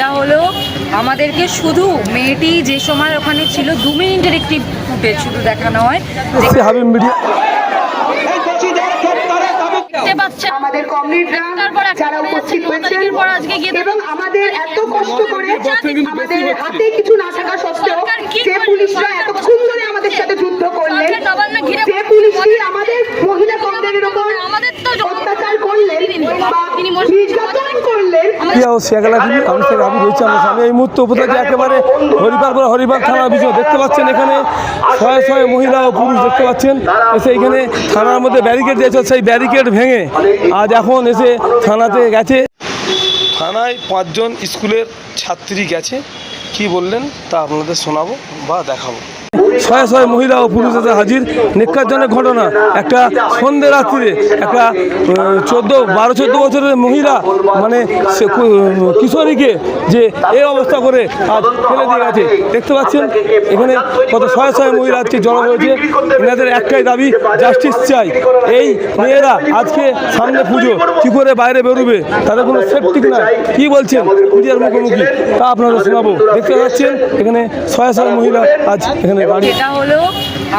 যেটা হলো আমাদেরকে শুধু মেয়েটি যে সময় ওখানে ছিল দু মিনিটের একটি ফুটেজ শুধু দেখানো হয়। দেখতে পাচ্ছেন। আমাদের কমরেডরা যারা উপস্থিত হয়েছেন এবং আমাদের এত কষ্ট করে আমাদের হাতে কিছু না থাকা সত্ত্বেও যে পুলিশরা এতক্ষণ ধরে আমাদের সাথে যুদ্ধ করলেন সরকার নবান্ন ঘিরে যে পুলিশটি আমাদের মহিলা কমরেডের উপর আমাদের তো জ- অত্যাচার করলেন বা তিনি মহিলা- নির্যাতন প্রিয়া ও টিভি আমি শেখ হাবিব রয়েছে আমার সামনে এই মুহূর্তে উপস্থিত একেবারে হরিপাল বলে হরিপাল থানার বিষয় দেখতে পাচ্ছেন এখানে। শয়ে শয়ে মহিলা ও পুরুষ দেখতে পাচ্ছেন। এসে এখানে থানার মধ্যে ব্যারিকেড দিয়েছে, সেই ব্যারিকেড ভেঙে আজ এখন এসে থানাতে গেছে। থানায় পাঁচজন স্কুলের ছাত্রী গেছে। কি বললেন তা আপনাদের শোনাবো বা দেখাবো। শয়ে শয়ে মহিলা ও পুরুষ এসে হাজির। নিকারজনক ঘটনা, একটা সন্ধ্যে রাত্রিরে, একটা চোদ্দ, বারো, চোদ্দ বছরের মহিলা মানে কিশোরীকে যে এই অবস্থা করে ফেলে দিয়ে গেছে। দেখতে পাচ্ছেন, এখানে কত শয়ে শয়ে মহিলা আজকে জড়ো হয়েছে। এনাদের একটাই দাবি জাস্টিস চাই। এই মেয়েরা আজকে সামনে পুজো, কি করে বাইরে বেরোবে? তাদের কোনো সেফটি নাই। কি বলছেন পুজোর মুখোমুখি? তা আপনারা শোনাবো। দেখতে পাচ্ছেন, এখানে শয়ে শয়ে মহিলা আজ এখানে দাঁড়িয়ে যেটা হলো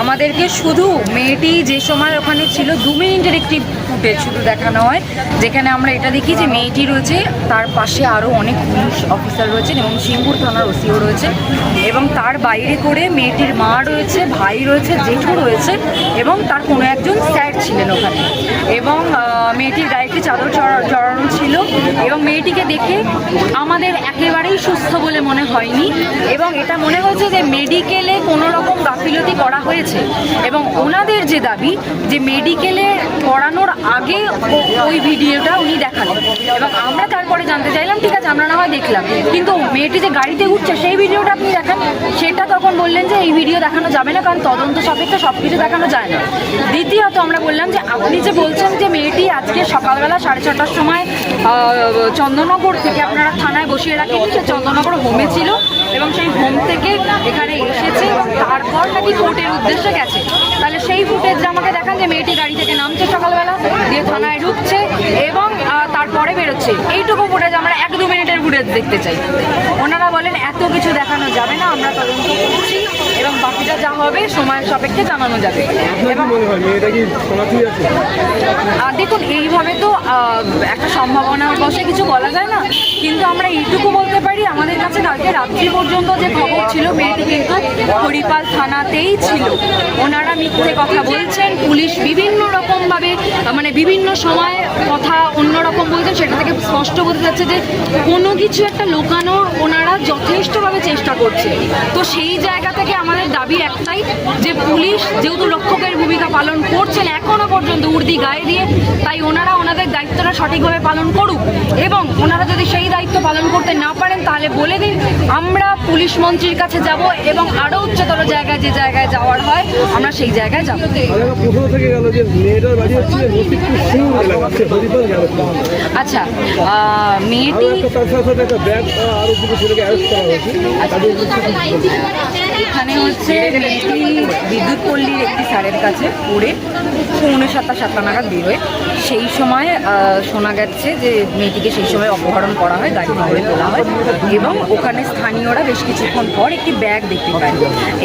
আমাদেরকে শুধু মেয়েটি যে সময় ওখানে ছিল দু মিনিটের একটি ফুটেজ শুধু দেখানো হয়, যেখানে আমরা এটা দেখি যে মেয়েটি রয়েছে, তার পাশে আরও অনেক পুলিশ অফিসার রয়েছেন এবং সিঙ্গুর থানার ওসিও রয়েছে এবং তার বাইরে করে মেয়েটির মা রয়েছে, ভাই রয়েছে, জেঠু রয়েছে এবং তার কোনো একজন স্যার ছিলেন ওখানে। এবং মেয়েটির গায়ে একটি চাদর চড়া- চড়ানো ছিল এবং মেয়েটিকে দেখে আমাদের একেবারেই সুস্থ বলে মনে হয়নি এবং এটা মনে হয়েছে যে মেডিকেলে কোনো রকম গাফিলতি করা হয়েছে এবং ওনাদের যে দাবি যে মেডিকেলে করানোর আগে ওই ভিডিওটা উনি দেখালেন এবং আমরা তারপরে জানতে চাইলাম, ঠিক আছে, আমরা না হয় দেখলাম। কিন্তু মেয়েটি যে গাড়িতে উঠছে সেই ভিডিওটা আপনি দেখান, সেটা তখন বললেন যে এই ভিডিও দেখানো যাবে না, কারণ তদন্ত সাপেক্ষে সব কিছু দেখানো যায় না। দ্বিতীয়ত আমরা বললাম যে আপনি যে বলছেন যে মেয়েটি আজকে সকালবেলা সাড়ে ছটার সময় চন্দননগর থেকে আপনারা থানায় বসিয়ে রাখেন সে চন্দননগর হোমে ছিল এবং সেই হোম থেকে এখানে এসেছে তারপর নাকি কোর্টের উদ্দেশ্যে গেছে। সেই ফুটেজটা আমাকে দেখান যে মেয়েটি গাড়ি থেকে নামছে সকালবেলা দিয়ে থানায় ঢুকছে এবং তারপরে বেরোচ্ছে। এইটুকু ফুটেজ আমরা এক দু মিনিটের ফুটেজ দেখতে চাই। ওনারা বলেন এত কিছু দেখানো যাবে না আমরা তদন্ত করছি এবং বাকিটা যা হবে সময়ের সাপেক্ষে জানানো যাবে। এবং আর দেখুন এইভাবে তো একটা সম্ভাবনার বসে কিছু বলা যায় না কিন্তু আমরা এইটুকু বলতে আমাদের কাছে কালকে রাত্রি পর্যন্ত যে খবর ছিল, মেয়েটি কিন্তু হরিপাল থানাতেই ছিল। ওনারা মিথ্যে কথা বলছেন, পুলিশ বিভিন্ন রকমভাবে মানে বিভিন্ন সময় কথা অন্যরকম বলছেন সেটা থেকে স্পষ্ট বোঝা যাচ্ছে যে কোনো কিছু একটা লোকানোর যথেষ্টভাবে চেষ্টা করছে। তো সেই জায়গা থেকে আমাদের দাবি একটাই যে পুলিশ যেহেতু রক্ষকের ভূমিকা পালন করছেন, এখনও পর্যন্ত উর্দি গায়ে দিয়ে তাই ওনারা ওনাদের দায়িত্বটা সঠিকভাবে পালন করুক এবং ওনারা যদি সেই দায়িত্ব পালন করতে না পারেন তাহলে বলে দিন, আমরা পুলিশ মন্ত্রীর কাছে যাব এবং আরও উচ্চতর জায়গায় যে জায়গায় যাওয়ার হয়, আমরা সেই জায়গায় যাব। আচ্ছা মেয়েটি এখানে হচ্ছে বিদ্যুৎ পল্লীর একটি স্যারের কাছে পড়ে পৌনে সাতটা সাতটা নাগাদ বেরোয়। সেই সময় শোনা গেছে যে মেয়েটিকে সেই সময় অপহরণ করা হয় গাড়িতে করে তোলা হয় এবং ওখানে স্থানীয়রা বেশ কিছুক্ষণ পর একটি ব্যাগ দেখতে পায়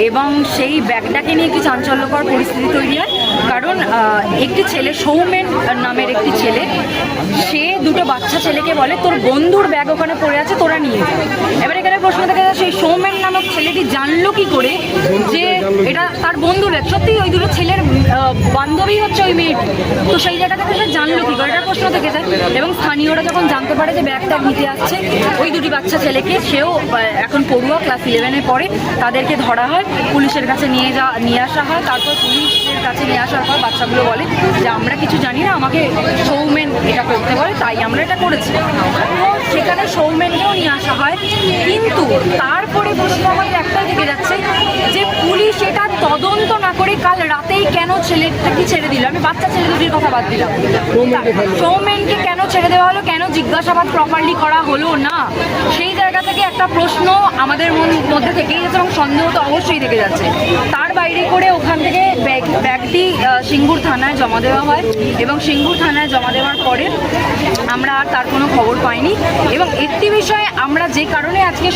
এবং সেই ব্যাগটাকে নিয়ে একটি চাঞ্চল্যকর পরিস্থিতি তৈরি হয়। কারণ একটি ছেলে সৌমেন নামের একটি ছেলে, সে দুটো বাচ্চা ছেলেকে বলে, তোর বন্ধুর ব্যাগ ওখানে পড়ে আছে, তোরা নিয়ে যা। এবার এখানে প্রশ্ন দেখা যায় সেই সৌমেন নামক ছেলেটি জানলো কি করে যে এটা তার বন্ধুর ব্যাগ? সত্যি ওই দুটো ছেলের বান্ধবী হচ্ছে ওই মেয়েটি। তো সেই জায়গা থেকে জানলো কি করে? এটা প্রশ্ন থেকে যায়। এবং স্থানীয়রা যখন জানতে পারে যে ব্যাগ ট্যাগ নিতে আসছে, ওই দুটি বাচ্চা ছেলেকে সেও এখন পড়ুয়া ক্লাস ইলেভেনে পড়ে, তাদেরকে ধরা হয়, পুলিশের কাছে নিয়ে যা, নিয়ে আসা হয়। তারপর পুলিশের কাছে নিয়ে আসার পর বাচ্চাগুলো বলে যে, আমরা কিছু জানি না, আমাকে সৌমেন এটা করতে বলে, তাই আমরা এটা করেছি। সেখানে সৌমেনকেও নিয়ে আসা হয়। কিন্তু তারপরে প্রশ্ন আমাদের একটাই থেকে যাচ্ছে যে, পুলিশ এটা তদন্ত না করে কাল রাতেই কেন ছেলেটাকে ছেড়ে দিল? আমি বাচ্চা ছেলে দুটির কথা বাদ দিলাম। সৌমেনকে কেন ছেড়ে দেওয়া হলো? কেন জিজ্ঞাসাবাদ প্রপারলি করা হলো না? সেই জায়গা থেকে একটা প্রশ্ন আমাদের মন- মধ্যে থেকেই যাচ্ছে এবং সন্দেহ তো অবশ্যই থেকে যাচ্ছে। তার বাইরে করে ওখান থেকে ব্যাগ ব্যাগটি সিঙ্গুর থানায় জমা দেওয়া হয় এবং সিঙ্গুর থানায় জমা দেওয়ার আমরা আর তার কোনো খবর পাইনি। এবং একটি বিষয়ে আমরা যে কারণে আজকে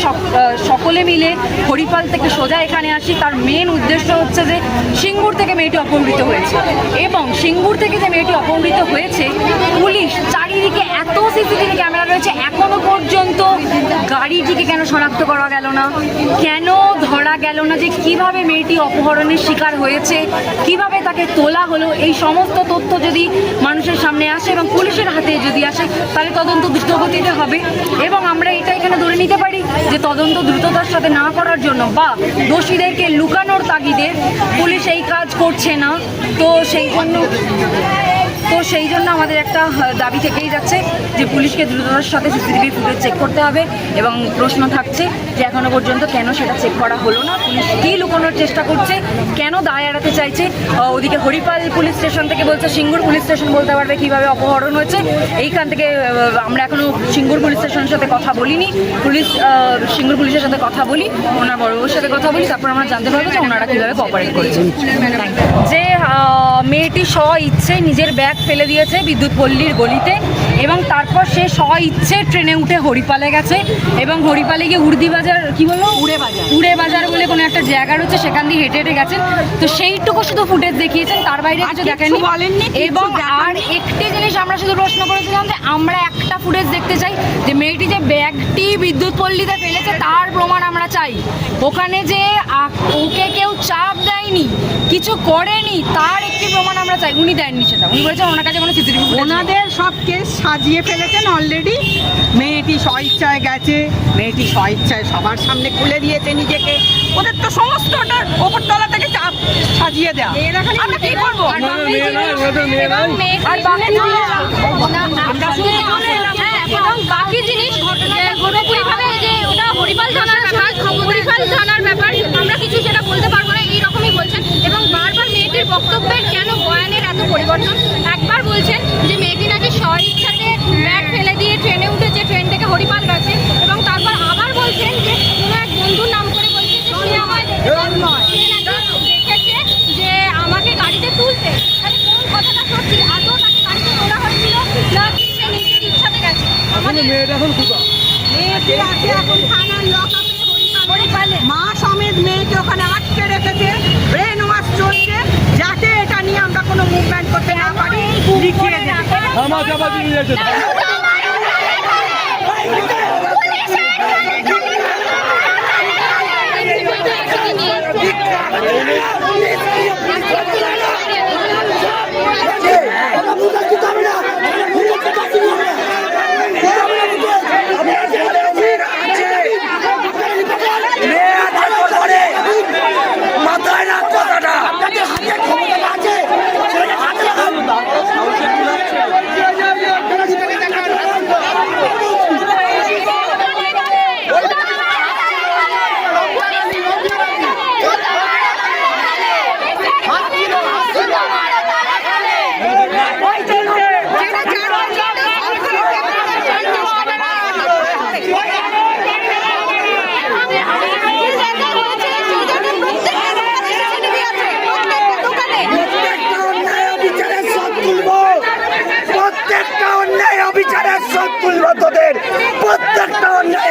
সকলে মিলে হরিপাল থেকে সোজা এখানে আসি, তার মেন উদ্দেশ্য হচ্ছে যে সিঙ্গুর থেকে মেয়েটি অপহৃত হয়েছে। এবং সিঙ্গুর থেকে যে মেয়েটি অপহৃত হয়েছে, পুলিশ চারিদিকে এত রয়েছে। এখনও পর্যন্ত গাড়িটিকে কেন শনাক্ত করা গেল না? কেন ধরা গেল না যে কীভাবে মেয়েটি অপহরণের শিকার হয়েছে? কীভাবে তাকে তোলা হলো? এই সমস্ত তথ্য যদি মানুষের সামনে আসে এবং পুলিশের হাতে যদি আসে, তাহলে তদন্ত দ্রুতগতিতে হবে। এবং আমরা এটা এখানে ধরে নিতে পারি যে তদন্ত দ্রুততার সাথে না করার জন্য বা দোষীদেরকে লুকানোর তাগিদে পুলিশ এই কাজ করছে না। তো সেই জন্য তো সেই জন্য আমাদের একটা দাবি থেকেই যাচ্ছে যে পুলিশকে দ্রুততার সাথে সিসিটিভি ফুটেজ চেক করতে হবে এবং প্রশ্ন থাকছে যে এখনও পর্যন্ত কেন সেটা চেক করা হলো না। পুলিশ কী লুকানোর চেষ্টা করছে কেন দায় এড়াতে চাইছে? ওদিকে হরিপাল পুলিশ স্টেশন থেকে বলছে সিঙ্গুর পুলিশ স্টেশন বলতে পারবে কীভাবে অপহরণ হয়েছে। এইখান থেকে আমরা এখনও সিঙ্গুর পুলিশ স্টেশনের সাথে কথা বলিনি। পুলিশ সিঙ্গুর পুলিশের সাথে কথা বলি ওনার বড় বউর সাথে কথা বলি তারপর আমরা জানতে পারব যে ওনারা কীভাবে কোঅপারেট করেছেন যে মেয়েটি স্ব ইচ্ছে নিজের ব্যাগ ফেলে দিয়েছে বিদ্যুৎ পল্লীর গলিতে এবং তারপর সে স্ব ইচ্ছে ট্রেনে উঠে হরিপালে গেছে এবং হরিপালে গিয়ে উর্দি বাজার কি বলব উড়ে বাজার। উড়ে বাজার বলে কোনো একটা জায়গা রয়েছে সেখান দিয়ে হেঁটে হেঁটে গেছেন। তো সেইটুকু শুধু ফুটেজ দেখিয়েছেন তার বাইরে কিছু দেখেননি। বলেননি, এবং আর একটি জিনিস আমরা শুধু প্রশ্ন করেছিলাম যে আমরা একটা ফুটেজ দেখতে চাই যে মেয়েটি যে ব্যাগটি বিদ্যুৎ পল্লীতে ফেলেছে তার প্রমাণ আমরা চাই। ওখানে যে ওকে কিছু করেনি তার একটি প্রমাণ আমরা চাই। উনি দেননি সেটা। উনি বলেছেন ওনার কাছে কোনো সিসিটিভি ওনাদের সব কেস সাজিয়ে ফেলেছেন অলরেডি মেয়েটি স্বইচ্ছায় গেছে মেয়েটি স্বইচ্ছায় সবার সামনে খুলে দিয়েছে নিজেকে। ওদের তো সমস্তটা ওপরতলা থেকে চাপ সাজিয়ে দেওয়া আমরা কি করব? বাকি জিনিস-। হ্যাঁ, এবং বাকি জিনিস ওটা হরিপাল থানার ব্যাপার হরিপাল থানার ব্যাপার আমরা কিছু সেটা বলতে পারব না। এবং মেয়েটির বক্তব্যের কেন বয়ানের এত পরিবর্তন? একবার বলছেন যে মেয়েটি নাকি স্ব ইচ্ছাতে ব্যাগ ফেলে দিয়ে ট্রেনে উঠেছে ট্রেন থেকে হরিপাল গেছে এবং তারপর আবার বলছেন যে কোনো এক বন্ধুর নাম করে বলছে যে সে আমায় দেখেছে যে আমাকে গাড়িতে তুলতে তাহলে কোন কথাটা সত্যি আদৌ তাকে গাড়িতে তোলা হয়েছিল নাকি সে নিজের ইচ্ছাতে গেছে আমাদের মেয়েটা এখন কোথা মেয়েটি আছে এখন থানার লকআপে হরিপালে মা সমেত মেয়েকে ওখানে আটকে রেখেছে ব্রেন ওয়াশ চলছে যাতে এটা নিয়ে আমরা কোনো মুভমেন্ট করতে না পারি লিখিয়ে নিয়ে চাপা দিয়ে চব্বিশ বন্ধদের প্রত্যেকটা অন্যায়